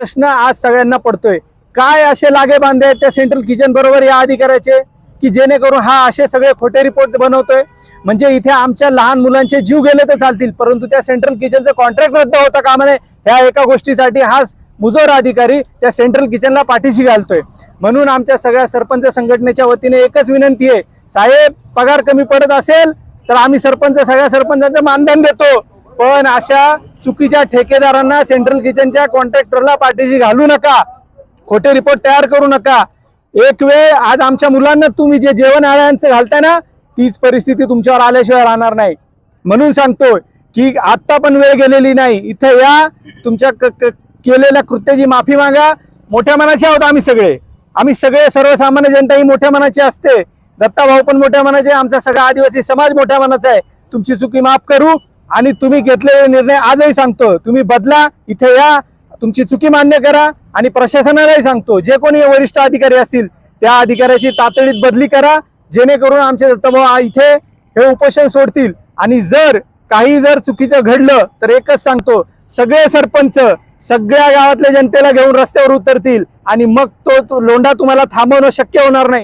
प्रश्न आज सगळ्यांना पडतोय. काय असे लागे बांधे आहेत त्या सेंट्रल किचन बरोबर या अधिकाऱ्याचे? की जेणेकरून हा असे सगळे खोटे रिपोर्ट बनवतोय? म्हणजे इथे आमच्या लहान मुलांचे जीव गेले तर चालतील परंतु त्या सेंट्रल किचनचं कॉन्ट्रॅक्ट रद्द होता कामा नये ह्या एका गोष्टीसाठी हा मुजोर अधिकारी त्या सेंट्रल किचनला पाठीशी घालतोय. म्हणून आमच्या सगळ्या सरपंच संघटनेच्या वतीने एकच विनंती आहे साहेब पगार कमी पडत असेल तर आम्ही सरपंच सगळ्या सरपंचांचं मानधन देतो. पण अशा चुकीच्या ठेकेदारांना सेंट्रल किचनच्या कॉन्ट्रॅक्टरला पाठीशी घालू नका. खोटे रिपोर्ट तयार करू नका. एक वेळ आज आमच्या मुलांना तुम्ही जे जेवण आळ्यांचं घालताय ना तीच परिस्थिती तुमच्यावर आल्याशिवाय राहणार नाही. म्हणून सांगतोय की आत्ता पण वेळ गेलेली नाही. इथं या तुमच्या क- केलेल्या कृत्याची माफी मागा. मोठ्या मनाचे आहोत आम्ही सगळे. आम्ही सगळे सर्वसामान्य जनता ही मोठ्या मनाची असते. दत्ता भाऊ पण मोठ्या मनाचे आमचा सगळा आदिवासी समाज मोठ्या मनाचा आहे. तुमची चुकी माफ करू. आणि तुम्ही घेतलेले निर्णय आजही सांगतो. तुम्ही बदला इथे या तुमची चुकी मान्य करा आणि प्रशासनालाही सांगतो. जे कोणी वरिष्ठ अधिकारी असतील त्या अधिकाऱ्याची तातडीत बदली करा. जेणेकरून आमचे दत्तभाऊ इथे हे उपोषण सोडतील. आणि जर काही जर चुकीचं घडलं तर एकच सांगतो सगळे सरपंच सगळ्या गावातल्या जनतेला घेऊन रस्त्यावर उतरतील आणि मग तो तो लोंढा तुम्हाला थांबवणं शक्य होणार नाही.